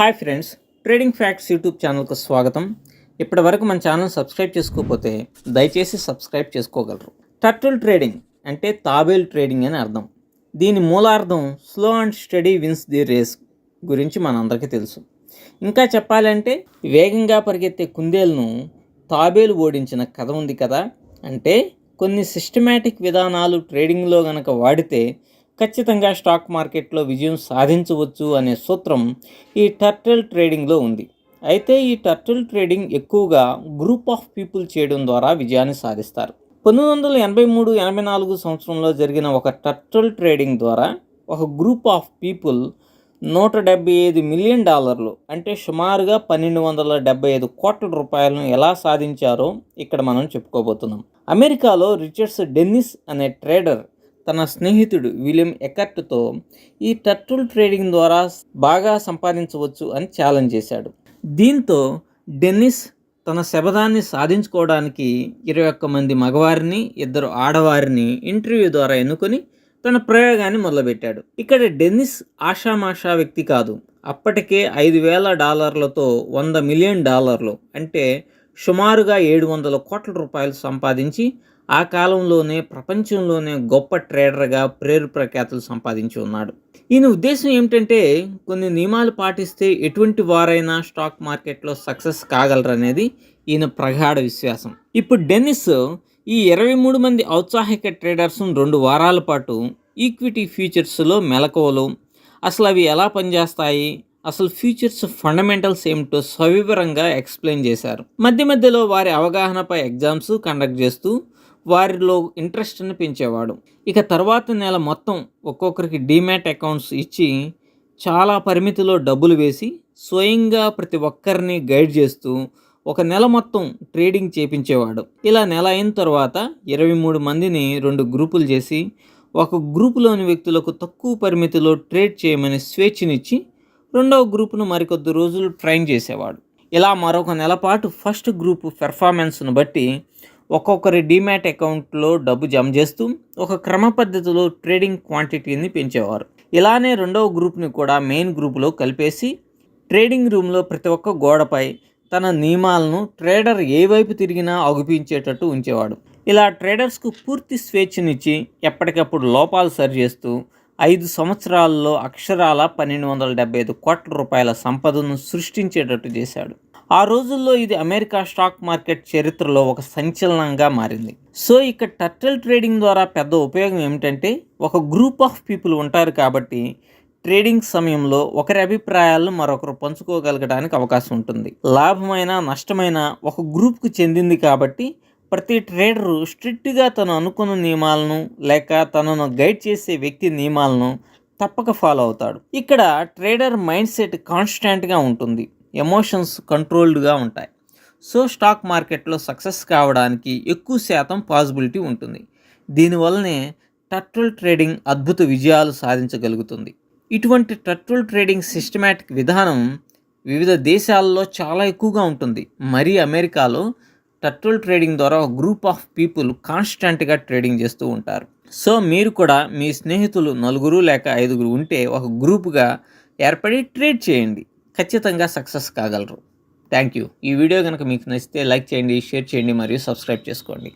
Hi friends trading facts YouTube ఛానల్కు స్వాగతం. ఇప్పటి వరకు మన ఛానల్ సబ్స్క్రైబ్ చేసుకోకపోతే దయచేసి సబ్స్క్రైబ్ చేసుకోగలరు. టర్టిల్ ట్రేడింగ్ అంటే తాబేల్ ట్రేడింగ్ అని అర్థం. దీని మూలార్థం slow and steady wins the race గురించి మనందరికీ తెలుసు. ఇంకా చెప్పాలంటే వేగంగా పరిగెత్తే కుందేలను తాబేలు ఓడించిన కథ ఉంది కదా. అంటే కొన్ని సిస్టమేటిక్ విధానాలు ట్రేడింగ్లో గనక వాడితే ఖచ్చితంగా స్టాక్ మార్కెట్లో విజయం సాధించవచ్చు అనే సూత్రం ఈ టర్టల్ ట్రేడింగ్లో ఉంది. అయితే ఈ టర్టిల్ ట్రేడింగ్ ఎక్కువగా గ్రూప్ ఆఫ్ పీపుల్ చేయడం ద్వారా విజయాన్ని సాధిస్తారు. పంతొమ్మిది వందల ఎనభై మూడు ఎనభై నాలుగు సంవత్సరంలో జరిగిన ఒక టర్టల్ ట్రేడింగ్ ద్వారా ఒక గ్రూప్ ఆఫ్ పీపుల్ నూట డెబ్బై ఐదు మిలియన్ డాలర్లు అంటే సుమారుగా పన్నెండు వందల డెబ్బై ఐదు కోట్ల రూపాయలను ఎలా సాధించారో ఇక్కడ మనం చెప్పుకోబోతున్నాం. అమెరికాలో రిచర్డ్స్ డెన్నిస్ అనే ట్రేడర్ తన స్నేహితుడు విలియం ఎకర్ట్తో ఈ టర్టుల్ ట్రేడింగ్ ద్వారా బాగా సంపాదించవచ్చు అని ఛాలెంజ్ చేశాడు. దీంతో డెన్నిస్ తన శబదాన్ని సాధించుకోవడానికి ఇరవై ఒక్క మంది మగవారిని ఇద్దరు ఆడవారిని ఇంటర్వ్యూ ద్వారా ఎన్నుకొని తన ప్రయోగాన్ని మొదలుపెట్టాడు. ఇక్కడ డెన్నిస్ ఆషామాషా వ్యక్తి కాదు. అప్పటికే ఐదు వేల డాలర్లతో వంద మిలియన్ డాలర్లు అంటే సుమారుగా ఏడు వందల కోట్ల రూపాయలు సంపాదించి ఆ కాలంలోనే ప్రపంచంలోనే గొప్ప ట్రేడర్గా ప్రేరు ప్రఖ్యాతులు సంపాదించి ఉన్నాడు. ఈయన ఉద్దేశం ఏమిటంటే కొన్ని నియమాలు పాటిస్తే ఎటువంటి వారైనా స్టాక్ మార్కెట్లో సక్సెస్ కాగలరనేది ఈయన ప్రగాఢ విశ్వాసం. ఇప్పుడు డెన్నిస్ ఈ ఇరవై మూడు మంది ఔత్సాహిక ట్రేడర్స్ను రెండు వారాల పాటు ఈక్విటీ ఫ్యూచర్స్లో మెలకువలు అసలు అవి ఎలా పనిచేస్తాయి అసలు ఫ్యూచర్స్ ఫండమెంటల్స్ ఏమిటో సవివరంగా ఎక్స్ప్లెయిన్ చేశారు. మధ్య మధ్యలో వారి అవగాహనపై ఎగ్జామ్స్ కండక్ట్ చేస్తూ వారిలో ఇంట్రెస్ట్ని పెంచేవాడు. ఇక తర్వాత నెల మొత్తం ఒక్కొక్కరికి డీమ్యాట్ అకౌంట్స్ ఇచ్చి చాలా పరిమితిలో డబ్బులు వేసి స్వయంగా ప్రతి ఒక్కరిని గైడ్ చేస్తూ ఒక నెల మొత్తం ట్రేడింగ్ చేపించేవాడు. ఇలా నెల అయిన తర్వాత ఇరవై మూడు మందిని రెండు గ్రూపులు చేసి ఒక గ్రూపులోని వ్యక్తులకు తక్కువ పరిమితిలో ట్రేడ్ చేయమని స్వేచ్ఛనిచ్చి రెండవ గ్రూపును మరికొద్ది రోజులు ట్రైన్ చేసేవాడు. ఇలా మరొక నెల పాటు ఫస్ట్ గ్రూప్ పెర్ఫార్మెన్స్ను బట్టి ఒక్కొక్కరి డీమ్యాట్ అకౌంట్లో డబ్బు జమ చేస్తూ ఒక క్రమ పద్ధతిలో ట్రేడింగ్ క్వాంటిటీని పెంచేవారు. ఇలానే రెండవ గ్రూప్ని కూడా మెయిన్ గ్రూపులో కలిపేసి ట్రేడింగ్ రూమ్లో ప్రతి ఒక్క గోడపై తన నియమాలను ట్రేడర్ ఏ వైపు తిరిగినా అగుపించేటట్టు ఉంచేవాడు. ఇలా ట్రేడర్స్కు పూర్తి స్వేచ్ఛనిచ్చి ఎప్పటికప్పుడు లోపాలు సరిచేస్తూ ఐదు సంవత్సరాల్లో అక్షరాల పన్నెండు వందల డెబ్బై ఐదు కోట్ల రూపాయల సంపదను సృష్టించేటట్టు చేశాడు. ఆ రోజుల్లో ఇది అమెరికా స్టాక్ మార్కెట్ చరిత్రలో ఒక సంచలనంగా మారింది. సో ఇక్కడ టర్టల్ ట్రేడింగ్ ద్వారా పెద్ద ఉపయోగం ఏమిటంటే ఒక గ్రూప్ ఆఫ్ పీపుల్ ఉంటారు కాబట్టి ట్రేడింగ్ సమయంలో ఒకరి అభిప్రాయాలను మరొకరు పంచుకోగలగడానికి అవకాశం ఉంటుంది. లాభమైన నష్టమైన ఒక గ్రూప్కు చెందింది కాబట్టి ప్రతి ట్రేడరు స్ట్రిక్ట్గా తను అనుకున్న నియమాలను లేక తనను గైడ్ చేసే వ్యక్తి నియమాలను తప్పక ఫాలో అవుతాడు. ఇక్కడ ట్రేడర్ మైండ్ సెట్ కాన్స్టాంట్గా ఉంటుంది. ఎమోషన్స్ కంట్రోల్డ్గా ఉంటాయి. సో స్టాక్ మార్కెట్లో సక్సెస్ కావడానికి ఎక్కువ శాతం పాసిబిలిటీ ఉంటుంది. దీనివల్లనే టర్టల్ ట్రేడింగ్ అద్భుత విజయాలు సాధించగలుగుతుంది. ఇటువంటి టర్టల్ ట్రేడింగ్ సిస్టమేటిక్ విధానం వివిధ దేశాల్లో చాలా ఎక్కువగా ఉంటుంది. మరీ అమెరికాలో టర్టల్ ట్రేడింగ్ ద్వారా ఒక గ్రూప్ ఆఫ్ పీపుల్ కాన్స్టెంట్గా ట్రేడింగ్ చేస్తూ ఉంటారు. సో మీరు కూడా మీ స్నేహితులు నలుగురు లేక ఐదుగురు ఉంటే ఒక గ్రూప్గా ఏర్పడి ట్రేడ్ చేయండి. ఖచ్చితంగా సక్సెస్ కాగలరు. థ్యాంక్ యూ ఈ వీడియో కనుక మీకు నచ్చితే లైక్ చేయండి షేర్ చేయండి మరియు సబ్స్క్రైబ్ చేసుకోండి.